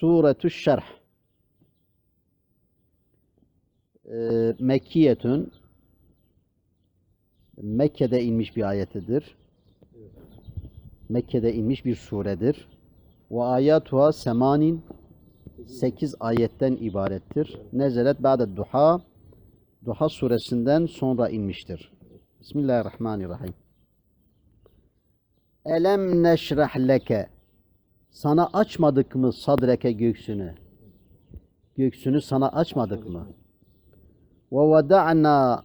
Suretü Şerh Ee, Mekkiyetün Mekke'de inmiş bir ayetidir. Mekke'de inmiş bir suredir. Ve ayatuha semanin 8 ayetten ibarettir. Nezelet ba'de duha Duha suresinden sonra inmiştir. Bismillahirrahmanirrahim. Elem neşrah leke sana açmadık mı sadreke göksünü? Göksünü sana açmadık mı? Ve vada'na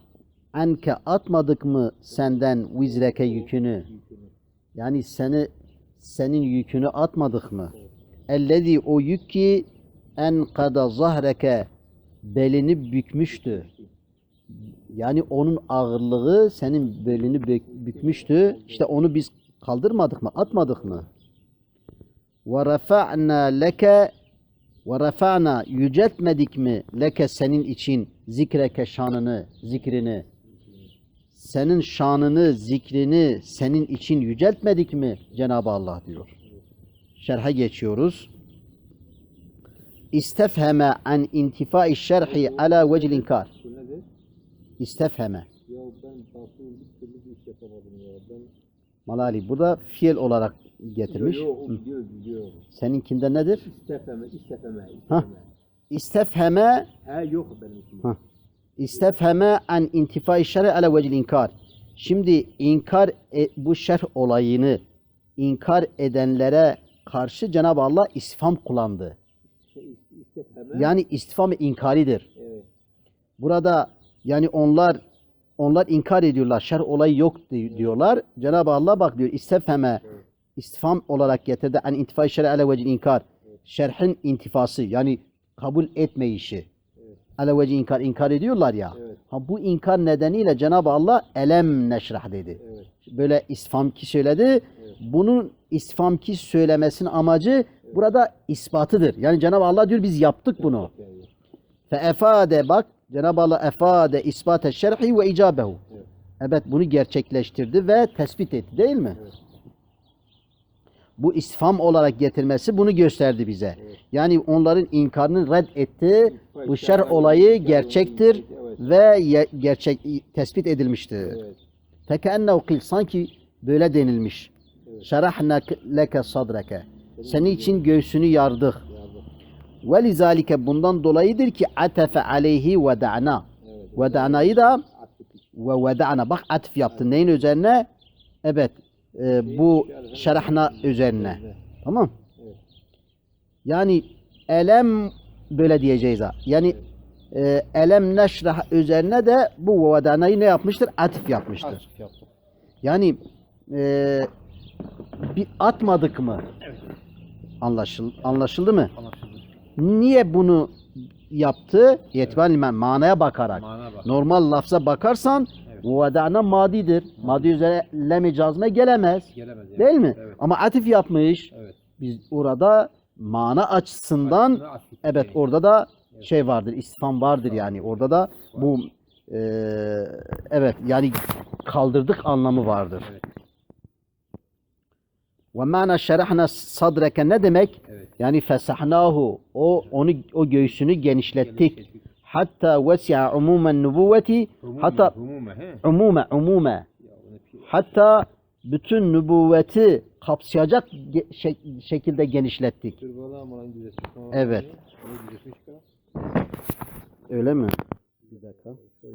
anke atmadık mı senden vizreke yükünü? Yani seni senin yükünü atmadık mı? Ellezî o yük ki enkada zahreke belini bükmüştü. Yani onun ağırlığı senin belini bük- bükmüştü. İşte onu biz kaldırmadık mı? Atmadık mı? ve refa'na leke ve yüceltmedik mi leke senin için zikreke şanını, zikrini senin şanını, zikrini senin için yüceltmedik mi Cenab-ı Allah diyor. Şerhe geçiyoruz. İstefheme an intifai şerhi ala vecil inkar. İstefheme. Malali burada fiil olarak getirmiş. Yo, yo, o Hı. biliyor biliyor. Seninkinde nedir? İstefeme, istefeme, Ha. istefeme. İstefheme He yok benimkinde. Ha. İstefheme an intifai şer'i ala vecil inkar. Şimdi inkar e- bu şerh olayını inkar edenlere karşı Cenab-ı Allah istifham kullandı. İstefeme. Yani istifham inkaridir. Evet. Burada yani onlar onlar inkar ediyorlar. Şerh olayı yok di- diyorlar. Cenab-ı Allah bak diyor istifhame Evet. İstifham olarak getirdi. An intifai şer'i ala vecil inkar. Şerhin intifası yani kabul etmeyişi. Evet. Ala vecil inkar inkar ediyorlar ya. Evet. Ha bu inkar nedeniyle Cenab-ı Allah elem neşrah dedi. Evet. Böyle istifamki söyledi. Bunun istifamki söylemesinin amacı burada ispatıdır. Yani Cenab-ı Allah diyor biz yaptık bunu. Yani. Fe efade bak Cenab-ı Allah efade isbate şerhi ve icabehu. Evet. Evet bunu gerçekleştirdi ve tespit etti değil mi? Evet. Bu istifam olarak getirmesi bunu gösterdi bize. Evet. Yani onların inkarını red etti. Bu şer olayı gerçektir ve gerçek tespit edilmiştir. Evet. Fekennehu kil sanki böyle denilmiş. Şerahna leke sadreke. Senin için göğsünü yardık. Ve lizalike bundan dolayıdır ki atefe aleyhi ve da'na. Ve da'nayı da işte. ve veda'na. Bak atıf yaptın. Neyin üzerine? Evet. E, bu şerahna üzerine. Evet. Tamam. Evet. Yani elem böyle diyeceğiz ha. Yani e, elem neşrah üzerine de bu ve veda'nayı ne yapmıştır? Atıf yapmıştır. Yani e, bir atmadık mı? Evet. Anlaşıl, anlaşıldı mı? Anlaşıldı. Niye bunu yaptı? Yetmen manaya bakarak. Bak. Normal lafza bakarsan Evet. vedana madidir. Madi üzerine lem cazme gelemez. Gelemez. yani. Değil mi? Evet. Ama atif yapmış. Evet. Biz orada mana açısından attık evet yani. orada da şey vardır. istifam vardır yani. Orada da bu e, evet yani kaldırdık anlamı vardır. Evet. Ve mana şerahna sadreke ne demek? Evet. Yani fesahnahu o onu o göğsünü genişlettik. Hatta vesi'a umumen nübüvveti hatta umume umume hatta bütün nübüvveti kapsayacak şek- şekilde genişlettik. Evet. Öyle mi? Bir dakika. Şey.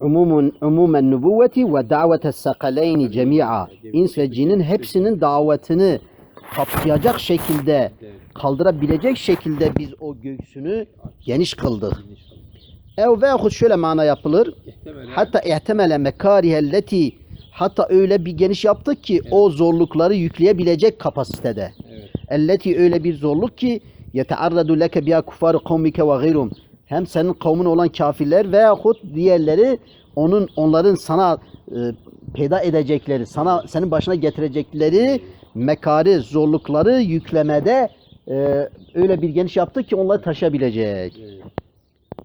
Umumun umumen nübüvveti ve davete sakaleyni cemi'a. İns ve cinin hepsinin davetini kapsayacak şekilde Evet. kaldırabilecek şekilde biz o göğsünü geniş kıldık. Ev veyahut şöyle mana yapılır. Hatta ihtemele mekarihelleti Hatta öyle bir geniş yaptık ki o zorlukları yükleyebilecek kapasitede. Evet. Elleti öyle bir zorluk ki yetearradu leke biha kufaru kavmike ve gayrum. Hem senin kavmin olan kafirler veyahut diğerleri onun onların sana e, peyda edecekleri, sana senin başına getirecekleri mekari zorlukları yüklemede e, öyle bir geniş yaptık ki onları taşıyabilecek. Evet.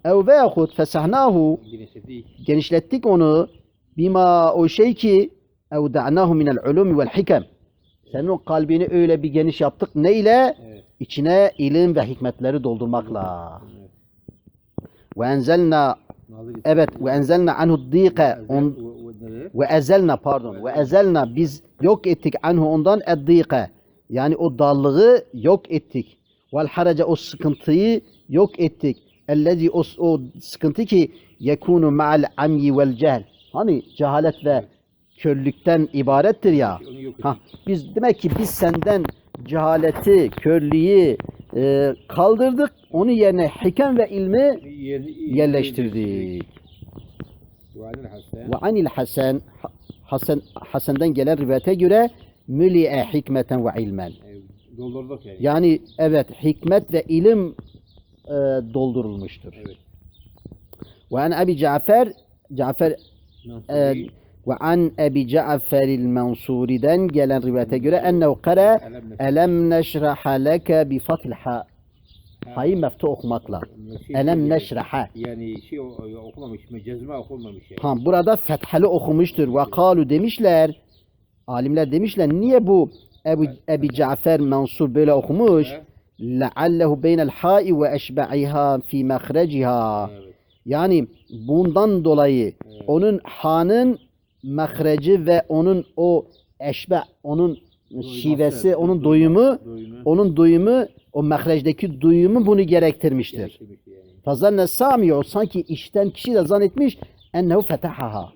Ev veyahut fesahnahu genişlettik onu bima o şey ki evda'nahu minel ulumi vel hikem. Senin o kalbini öyle bir geniş yaptık. Ne ile? Evet. İçine ilim ve hikmetleri doldurmakla. Ve enzelna evet ve enzelna anhu dîke ve ezelna pardon ve ezelna biz yok ettik anhu ondan eddîke yani o darlığı yok ettik. Vel haraca o sıkıntıyı yok ettik. Ellezi o, o sıkıntı ki yekunu ma'al amyi vel cehl. Hani cehalet ve körlükten ibarettir ya. Onu Ha, biz demek ki biz senden cehaleti, körlüğü e, kaldırdık. Onun yerine hikem ve ilmi yerleştirdik. Ve anil Hasan Hasan Hasan'dan gelen rivayete göre müli'e hikmeten ve ilmen. Evet, Doldurduk yani. Yani evet hikmet ve ilim e, doldurulmuştur. Evet. Ve an Abi Cafer Cafer e, ve an Abi Cafer'il Mansuri'den gelen rivayete göre ennehu kara elem neşraha leke bi fathil ha. Ha'yı meftu okumakla. Şey- Elem neşraha. Yani şey o- okumamış, cezme okunmamış yani. Ha, burada fethali okumuştur. Ve kalu demişler. Alimler demişler niye bu Ebu, Ebi Cafer Mansur böyle okumuş? Evet. لَعَلَّهُ بَيْنَ الْحَاءِ وَاَشْبَعِهَا فِي مَخْرَجِهَا Evet. Yani bundan dolayı Evet. onun hanın mahreci ve onun o eşbe, onun şivesi, onun doyumu, Doyumu. onun duyumu, o mahrecdeki duyumu bunu gerektirmiştir. Fazanne sami'u sanki işten kişi de zannetmiş ennehu fetahaha.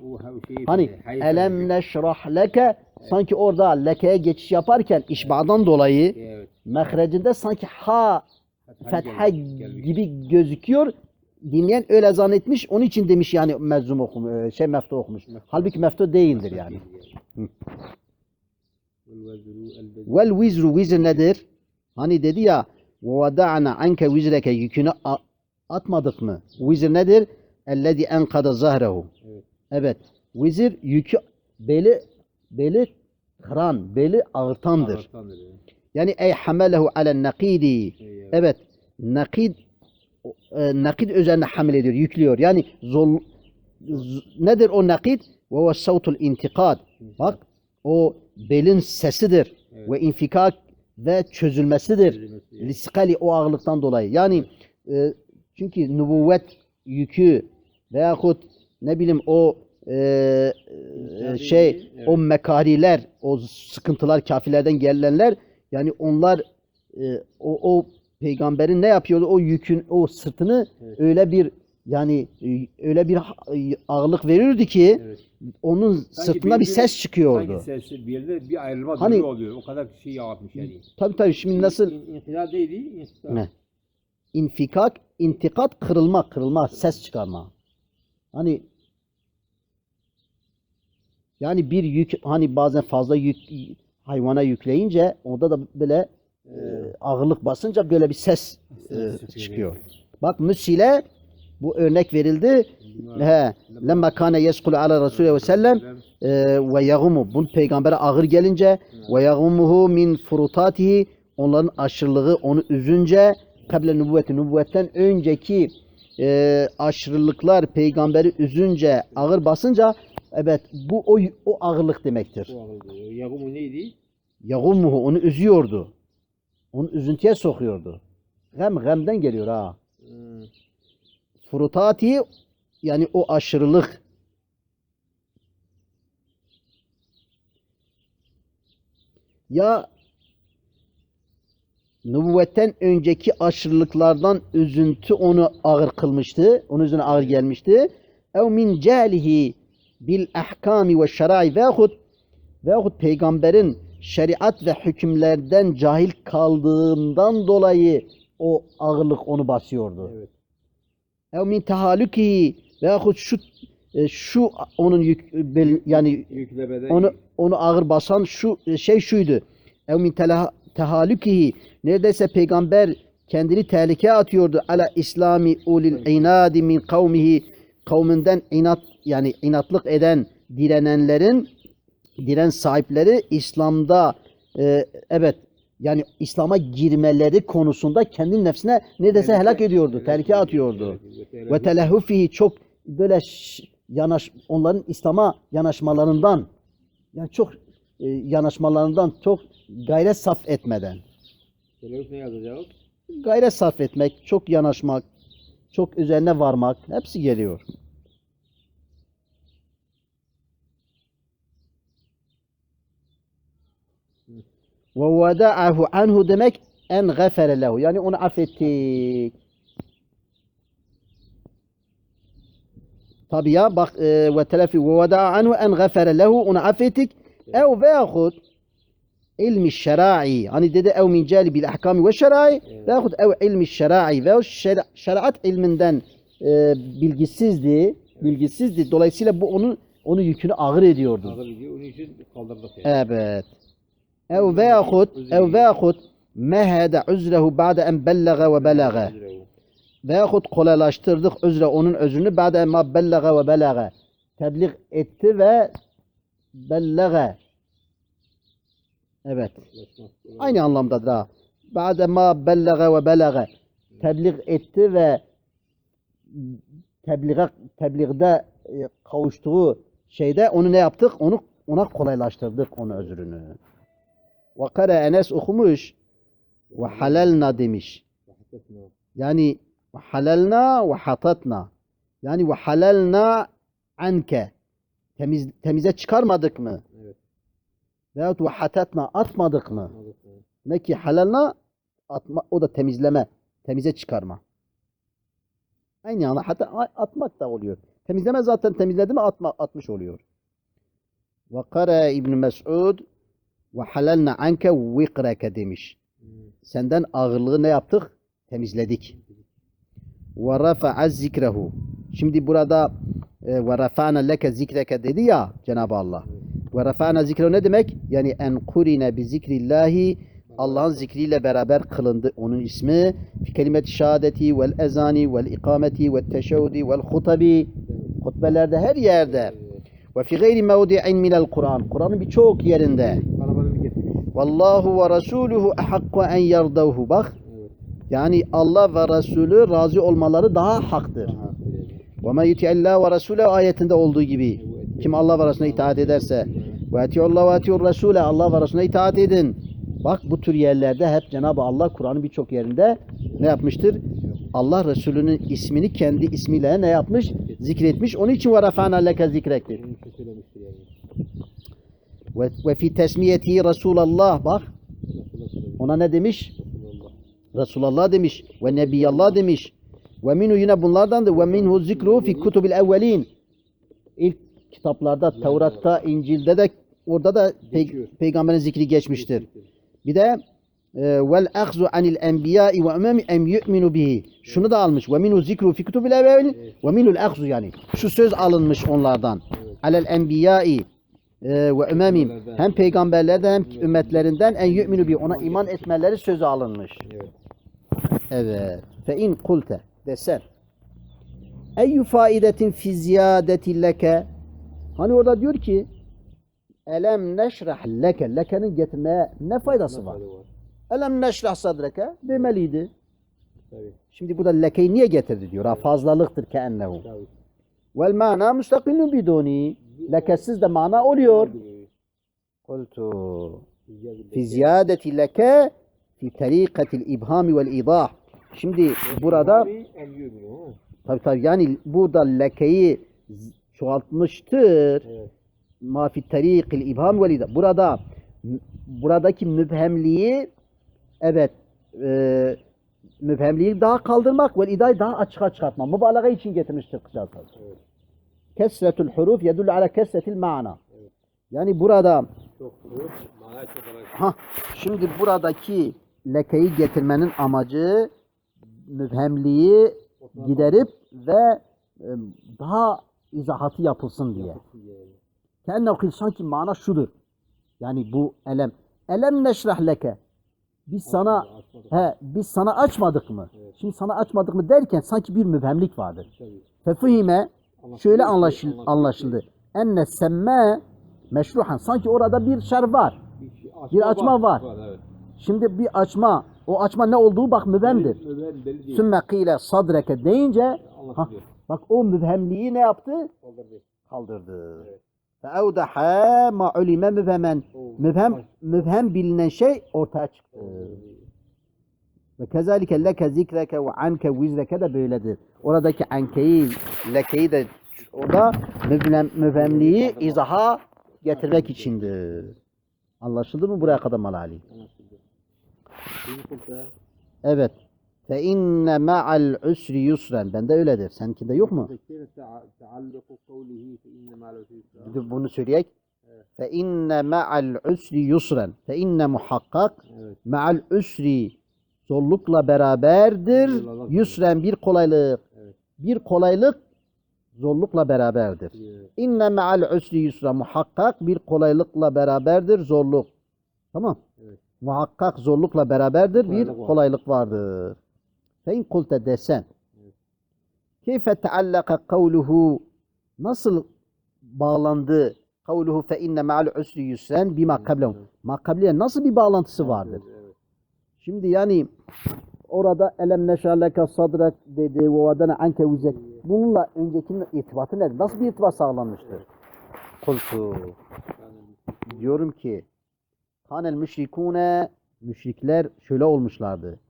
Hani elem neşrah leke sanki orada lekeye geçiş yaparken işbadan dolayı Evet. mahrecinde sanki ha fetha gibi gözüküyor. Dinleyen öyle zannetmiş. Onun için demiş yani mezum okumuş, şey meftu okumuş. Halbuki meftu değildir yani. Vel vizru vizr nedir? Hani dedi ya وَوَدَعْنَا anke vizreke yükünü a- atmadık mı? Vizr nedir? اَلَّذِي اَنْقَدَ zahrehu. Evet. Evet. Vizir yükü beli beli kıran, beli ağırtandır. Ağırtandır yani. Yani ey hamelehu alen nakidi. Evet. Evet. Nakid e, nakid üzerine hamil ediyor, yüklüyor. Yani zol z- nedir o nakid? Ve huve savtul intikad. Bak o belin sesidir. Evet. Ve infikak ve çözülmesidir. Liskali o ağırlıktan dolayı. Yani e, çünkü nübüvvet yükü veyahut ne bileyim o e, e, şey evet. o mekariler, o sıkıntılar kafirlerden gelenler yani onlar e, o, o peygamberin ne yapıyordu? O yükün, o sırtını Evet. öyle bir yani e, öyle bir e, ağırlık verirdi ki Evet. onun Sanki sırtında bir ses çıkıyordu. Sanki sesi bir yerde bir ayrılma Hani- durumu oluyor. O kadar şey yaratmış yani. Tabii tabii şimdi nasıl İn, İnkılap değildi. İnkılap. ne? İnfikak, intikat, kırılma, kırılma, ses çıkarma. Hani yani bir yük hani bazen fazla yük hayvana yükleyince onda da böyle e, ağırlık basınca böyle bir ses e, çıkıyor. Bak müsile bu örnek verildi. He, lemma kana yeskulu ala Resulü ve sellem e, ve yagumu bu peygambere ağır gelince ve yagumuhu min furutatihi onların aşırılığı onu üzünce kable nübüvveti nübüvvetten önceki e, aşırılıklar peygamberi üzünce ağır basınca evet bu o, o ağırlık demektir. Yagumu neydi? Yagumuhu onu üzüyordu. Onu üzüntüye sokuyordu. Gem gemden geliyor ha. Furutati yani o aşırılık. Ya nübüvvetten önceki aşırılıklardan üzüntü onu ağır kılmıştı. Onun üzerine ağır gelmişti. Ev min cehlihi bil ahkami ve şerai veyahut veyahut peygamberin şeriat ve hükümlerden cahil kaldığından dolayı o ağırlık onu basıyordu. Evet. Ev min tahaluki veyahut şu e, şu onun yük, yani Yüklemede onu onu ağır basan şu e, şey şuydu. Ev min tehalükihi neredeyse peygamber kendini tehlikeye atıyordu. Ala İslami ulil inadi min kavmihi kavminden inat yani inatlık eden direnenlerin diren sahipleri İslam'da e, evet yani İslam'a girmeleri konusunda kendi nefsine neredeyse helak ediyordu, tehlikeye atıyordu. Ve telehhufihi çok böyle yanaş onların İslam'a yanaşmalarından yani çok e, yanaşmalarından çok gayret sarf etmeden Telefon ne yazacağız? gayret sarf etmek, çok yanaşmak, çok üzerine varmak hepsi geliyor. ووداعه عنه دمك أن غفر له يعني أن عفتك طب يا بق... آه وتلفي ووداع عنه أن غفر له أن عفتك أو بأخذ علم الشراعي يعني ده, أو من جالب الأحكام والشراعي بأخذ أو علم الشراعي فهو الشرع... شرعت علم دان آه، بالجسيز دي بالجسيز دي دولايسيلا بو onu onu yükünü ağır ediyordu. Ağır ediyor. Onun için kaldırdı. Evet. Ev veyahut ev veyahut mehede uzrehu ba'de en bellaga ve belaga veyahut kolaylaştırdık özre onun özünü ba'de en ma bellaga ve belaga tebliğ etti ve bellaga evet Aynı anlamdadır ha. Ba'de ma bellaga ve belaga. Tebliğ etti ve tebliğe tebliğde e, kavuştuğu şeyde onu ne yaptık? Onu ona kolaylaştırdık onu özrünü. Ve kara Enes okumuş ve halalna demiş. Yani ve halalna ve hatatna. Yani ve halalna anke. Temiz, temize çıkarmadık mı? Evet. Veyahut ve hatatna atmadık mı? Evet. Ne ki halalna atma, o da temizleme, temize çıkarma. Aynı anda hatta atmak da oluyor. Temizleme zaten temizledi mi atma, atmış oluyor. Ve kara İbn Mes'ud ve halalna anke vikreke demiş. Hmm. Senden ağırlığı ne yaptık? Temizledik. Ve rafa'a zikrehu. Şimdi burada ve rafa'na leke zikreke dedi ya Cenab-ı Allah. Ve rafa'na zikrehu ne demek? Yani en kurine bi zikrillahi Allah'ın zikriyle beraber kılındı onun ismi. Fi kelimet şehadeti vel ezani vel ikameti vel teşehhudi vel hutabi. Hutbelerde her yerde. Ve fi gayri mevdi'in minel Kur'an. Kur'an'ın birçok yerinde. Vallahu ve rasuluhu ehakku en yardavhu. Bak yani Allah ve Resulü razı olmaları daha haktır. Ve men yuti'illah ve Resulü ayetinde olduğu gibi. Kim Allah ve Resulüne itaat ederse ve etiullah ve etiur Resulü Allah ve Resulüne itaat edin. Bak bu tür yerlerde hep Cenab-ı Allah Kur'an'ın birçok yerinde ne yapmıştır? Allah Resulü'nün ismini kendi ismiyle ne yapmış? Zikretmiş. Onun için rafa'na leke zikrektir. Onun için söylemiştir yani. Ve, ve fi tesmiyeti Resulallah bak ona ne demiş? Resulullah demiş ve Nebiyallah demiş. Ve minhu yine bunlardandır. Ve minhu zikru fi kutubil evvelin. İlk kitaplarda Tevrat'ta, İncil'de de orada da Geçiyor. peygamberin zikri geçmiştir. Bir de e, vel ahzu anil enbiya'i ve umami em yu'minu bihi. Şunu da almış. Ve minhu zikru fi kutubil evvelin ve minhu'l ahzu yani. Şu söz alınmış onlardan. Alel enbiya'i ve umamim. Hem peygamberlerden hem ümmetlerinden en yu'minu bihi. Ona iman etmeleri sözü alınmış. Evet. Evet. Fe in kulte desen. Eyyü faidetin fi ziyadeti leke. Hani orada diyor ki Elem neşrah leke. Lekenin getirmeye ne faydası var? Elem neşrah sadreke demeliydi. Tabii. Şimdi burada lekeyi niye getirdi diyor. Ha fazlalıktır ke ennehu. Vel mana müstakillun biduni. Lekesiz de mana oluyor. Kultu. Fi ziyadeti leke fi tarikatil ibhami vel idah. Şimdi burada tabi tabi yani burada lekeyi çoğaltmıştır. Evet. Ma fi tarikil ibham vel idah. Burada buradaki mübhemliği evet e, mübhemliği daha kaldırmak ve idayı daha açığa çıkartmak. Mübalağa için getirmiştir kısacası. Evet. Kesretul huruf yedullu ala kesretil mana. Evet. Yani burada Çok zor. Mana çok olarak. Ha, şimdi buradaki lekeyi getirmenin amacı mübhemliği giderip ve e, daha izahatı yapılsın diye. Yapısı yani. Kendi okul sanki mana şudur. Yani bu elem. Elem neşrah leke. Biz sana he biz sana açmadık mı? Evet. Şimdi sana açmadık mı derken sanki bir mübhemlik vardır. Fefuhime şöyle anlaşıl, anlaşıldı. Enne semme meşruhan. Sanki orada bir şer var. Bir, şey- açma var. Şimdi bir açma, o açma ne olduğu bak değil. Sümme kıyle sadreke deyince ha, bak o mübhemliği ne yaptı? Kaldırdı. Evet. Feevdaha ma ulime mübhemen. Mübhem, mübhem bilinen şey ortaya çıktı. Ve kezalike leke zikreke ve anke vizreke de böyledir. Oradaki ankeyi, lekeyi de o da müvemliği izaha getirmek içindir. Anlaşıldı mı buraya kadar Malali? Evet. Fe inne ma'al usri yusran. Bende öyledir. Seninkinde yok mu? Bunu söyleyek. Fe inne ma'al usri yusran. Fe inne muhakkak ma'al usri zorlukla beraberdir. Yusren bir kolaylık. Evet. Bir kolaylık zorlukla beraberdir. Evet. İnne ma'al usri yusra muhakkak bir kolaylıkla beraberdir zorluk. Tamam. Evet. Muhakkak zorlukla beraberdir bir Kolaylık var. kolaylık vardır. Fe in kulte desen. Evet. Keyfe teallaka kavluhu nasıl bağlandı kavluhu fe inne ma'al usri yusren bima kablehu. Ma kabliye nasıl bir bağlantısı vardır? Evet. Şimdi yani orada elem neşaleke sadrak dedi ve vadana anke vizek. Bununla öncekinin irtibatı nedir? Nasıl bir irtibat sağlanmıştır? Kultu. Diyorum ki kanel müşrikune müşrikler şöyle olmuşlardı.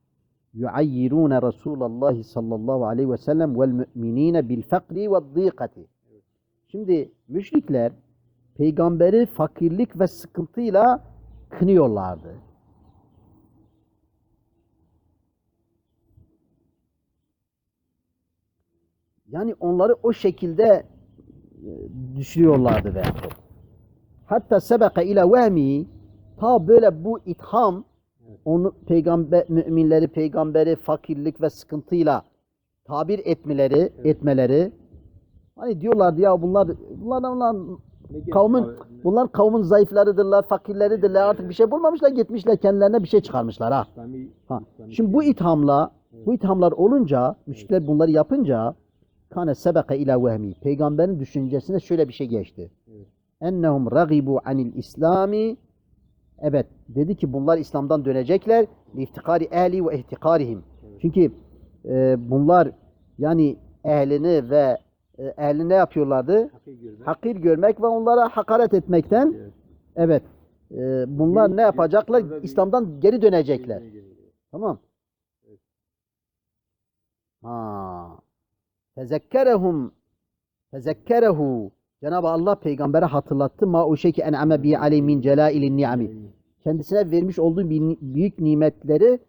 Yuayyirune Resulallah sallallahu aleyhi ve sellem vel müminine bil fakri ve dîkati. Şimdi müşrikler peygamberi fakirlik ve sıkıntıyla kınıyorlardı. Yani onları o şekilde e, düşürüyorlardı veyahut. Hatta sebeke ile vehmi ta böyle bu itham onu peygamber müminleri peygamberi fakirlik ve sıkıntıyla tabir etmeleri etmeleri hani diyorlardı ya bunlar bunlar, gerek kavmin bunlar kavmin zayıflarıdırlar, fakirleridirler. Artık bir şey bulmamışlar, gitmişler kendilerine bir şey çıkarmışlar ha. Ha. Şimdi bu ithamla, bu ithamlar olunca, müşrikler bunları yapınca kane sebeke ila vehmi. Peygamberin düşüncesine şöyle bir şey geçti. Evet. Ennehum ragibu anil islami Evet, dedi ki bunlar İslam'dan dönecekler. İftikari ehli ve ihtikarihim. Çünkü e, bunlar yani ehlini ve e, ehli ne yapıyorlardı? Hakik görmek. Hakir görmek ve onlara hakaret etmekten Evet. evet. e, bunlar Geri- ne yapacaklar? geri- geri- İslam'dan geri dönecekler. Geri- geri- Tamam. Evet. Ha. Tezekkerehum tezekkerehu Cenab-ı Allah peygambere hatırlattı ma o şey ki en'ame bi aleyh min celailin ni'ami. Kendisine vermiş olduğu büyük nimetleri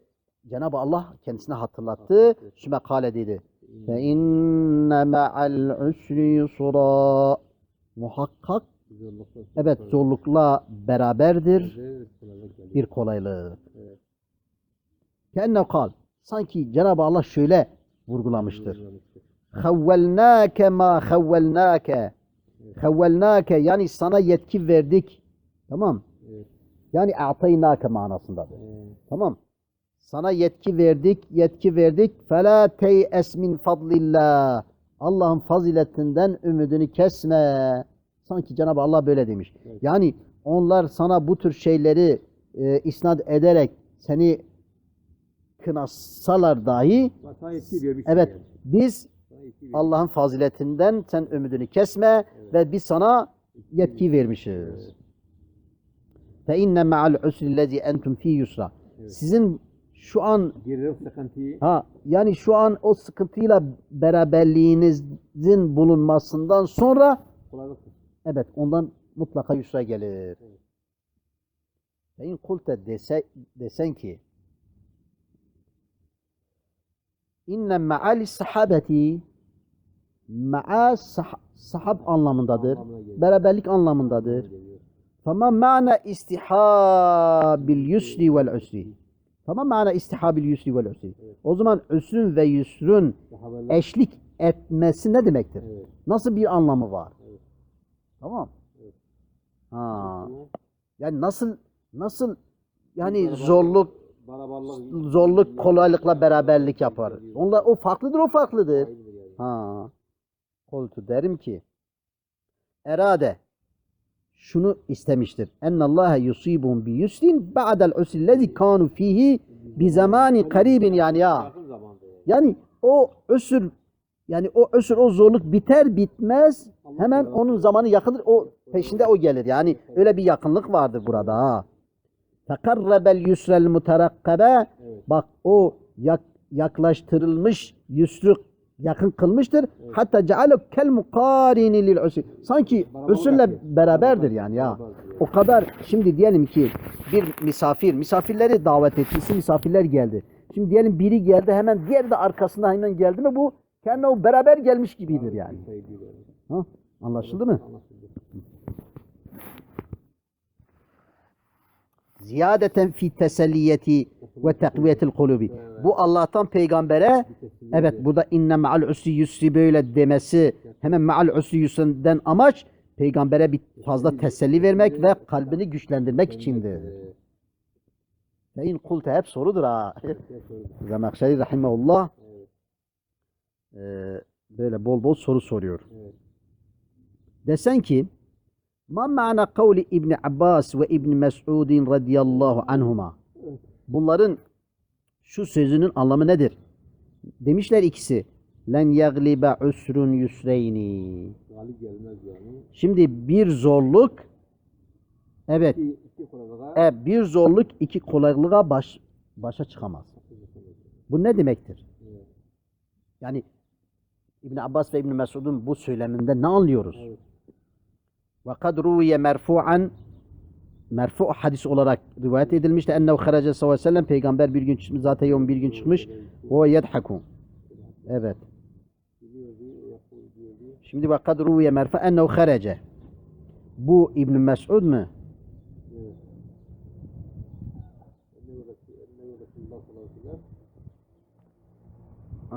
Cenab-ı Allah kendisine hatırlattı. Süme kale dedi. Fe inne ma'al usri yusra. Muhakkak evet zorlukla beraberdir bir kolaylık. Kenne kal. Sanki Cenab-ı Allah şöyle vurgulamıştır. Havvelnâke ma havvelnâke. Havvelnâke yani sana yetki verdik. Tamam. Evet. Yani a'taynâke manasındadır. Tamam. Sana yetki verdik, yetki verdik. Fela teyes min fadlillah. Allah'ın faziletinden ümidini kesme. Sanki Cenab-ı Allah böyle demiş. Evet. Yani onlar sana bu tür şeyleri e, isnat ederek seni kınasalar dahi vermiş evet biz. Allah'ın faziletinden sen ümidini kesme ve biz sana yetki vermişiz. Fe inne ma'al usri lezi entum fi yusra. Evet. Sizin şu an ha yani şu an o sıkıntıyla beraberliğinizin bulunmasından sonra evet ondan mutlaka yusra gelir. Fe in kulte dese, desen ki inne ma'ali sahabeti Ma'a sah sahab anlamındadır. Beraberlik anlamındadır. Tamam mana istihabil yusri vel usri. Tamam mana istihabil yusri vel usri. O zaman üsrün ve yusrun eşlik etmesi ne demektir? Nasıl bir anlamı var? Tamam. Ha. Yani nasıl nasıl yani zorluk zorluk kolaylıkla beraberlik yapar. Onlar o farklıdır o farklıdır. Ha. Koltu derim ki erade şunu istemiştir. Ennallâhe yusibun bi yusrin ba'del usillezi kanu fihi bi zamani karibin yani ya. Yani. O ösür yani o ösür o zorluk biter bitmez hemen onun zamanı yakındır. O peşinde o gelir. Yani öyle bir yakınlık vardır burada ha. Tekarrebel yusrel muterakkabe bak o yak, yaklaştırılmış yusru yakın kılmıştır. Hatta ceale kel mukarini lil usri. Sanki usürle beraberdir yani ya. O kadar şimdi diyelim ki bir misafir, misafirleri davet ettiyse misafirler geldi. Şimdi diyelim biri geldi hemen diğeri de arkasında hemen geldi mi bu kendi o beraber gelmiş gibidir yani. Şey. Ha? Anlaşıldı mı? Ziyadeten fi teselliyeti ve takviyetil kulubi. Bu Allah'tan peygambere evet burada inne ma'al yusri böyle demesi hemen ma'al usri yusrinden amaç peygambere bir fazla teselli vermek ve kalbini güçlendirmek içindir. Ee, Ve in kulte hep sorudur ha. rahimahullah Evet. eee, böyle bol bol soru soruyor. Desen ki ma ma'na kavli İbn Abbas ve İbn Mes'udin radıyallahu anhuma. Bunların şu sözünün anlamı nedir? Demişler ikisi. Len yaglibe usrun yusreyni. Galip gelmez yani. Şimdi bir zorluk evet İki, iki e, bir zorluk iki kolaylığa baş, başa çıkamaz. Bu ne demektir? Evet. Yani İbn Abbas ve İbn Mesud'un bu söyleminde ne anlıyoruz? Evet. Ve kad ruviye merfu'an merfu hadis olarak rivayet edilmişti. Ennehu haraca sallallahu aleyhi ve sellem peygamber bir gün çıkmış zaten yom bir gün çıkmış. O yedhaku. Evet. Şimdi ve kad ruviye merfu ennehu haraca. Bu İbn Mesud mu? Ee,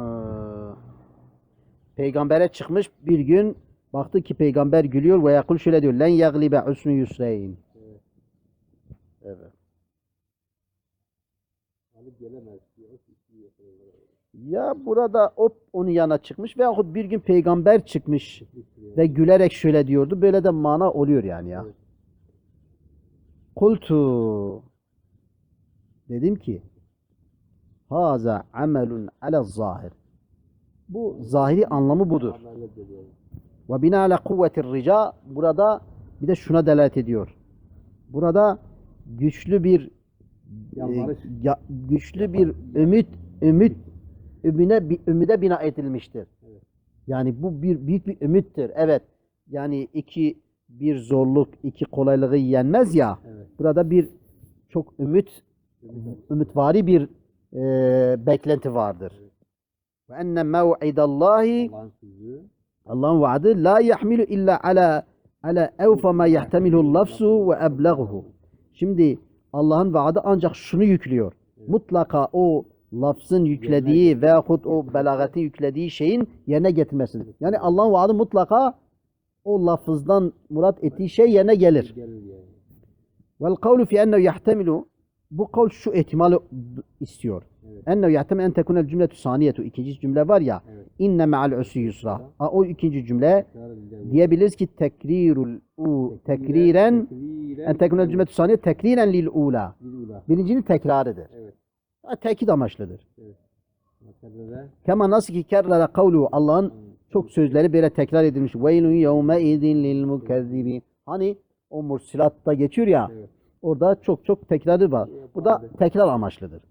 peygambere çıkmış bir gün baktı ki peygamber gülüyor ve yakul şöyle diyor. Len yaglibe usnu yusreyn. Evet. Gelemez. Ya burada o onun yana çıkmış veyahut bir gün peygamber çıkmış ve gülerek şöyle diyordu. Böyle de mana oluyor yani ya. Evet. Kultu dedim ki haza amelun ala zahir. Bu zahiri anlamı budur. Ve bina ala kuvvetir rica burada bir de şuna delalet ediyor. Burada güçlü bir Yalvarış. e, ya- güçlü bir ümit ümit ümüne bir ümide bina edilmiştir. Evet. Yani bu bir büyük bir ümittir. Evet. Yani iki bir zorluk, iki kolaylığı yenmez ya. Evet. Burada bir çok ümit ümitvari bir e, beklenti vardır. Ve enne mev'idallahi Allah'ın vaadi la yahmilu illa ala ala evfa ma yahtamilu lafzu ve eblaghu. Şimdi Allah'ın vaadi ancak şunu yüklüyor. Mutlaka o lafzın yüklediği veyahut o belagatin yüklediği şeyin yerine getirmesidir. Yani Allah'ın vaadi mutlaka o lafızdan murat ettiği şey yerine gelir. Vel kavlu fi ennehu yahtemilu bu kavl şu ihtimali istiyor. Evet. Ennehu yahtemilu en tekunel cümletü saniyetu. İkinci cümle var ya. Evet. İnne me'al usri yusra. Ha, o ikinci cümle diyebiliriz ki tekrirul u tekriren en tekunel cümletü saniye tekriren lil ula. Birincinin tekrarıdır. Evet. Ha, tekit amaçlıdır. Mesela Kema nasıl ki kerrara kavlu Allah'ın çok sözleri böyle tekrar edilmiş. Veylun yevme idin lil mukezzibin. Hani o mursilatta geçiyor ya. Evet. Orada çok çok tekrarı var. Burada tekrar amaçlıdır.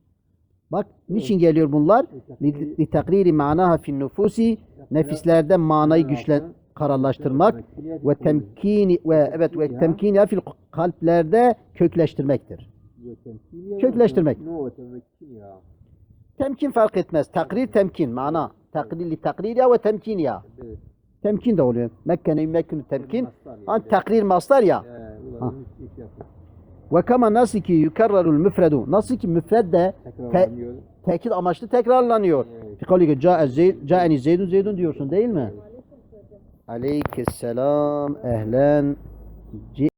Bak niçin geliyor bunlar? Li takriri manaha fin nufusi nefislerde manayı güçlen kararlaştırmak ve temkini ve evet ve temkini fil kalplerde kökleştirmektir. bu. Kökleştirmek. Temkin fark etmez. Takrir temkin mana. Takrir li takrir ya ve temkin ya. Temkin de oluyor. Mekkene yumekkinü temkin. Hani takrir mastar ya. Ee, Ha. ulan iş yapıyor. Ve kama nasıl ki yukarrarul müfredu. Nasıl ki müfred de te- tekit amaçlı tekrarlanıyor. Evet. Fi kavlike ca'e zeyd, ca'eni zeydun zeydun diyorsun değil mi? Aleykesselam ehlen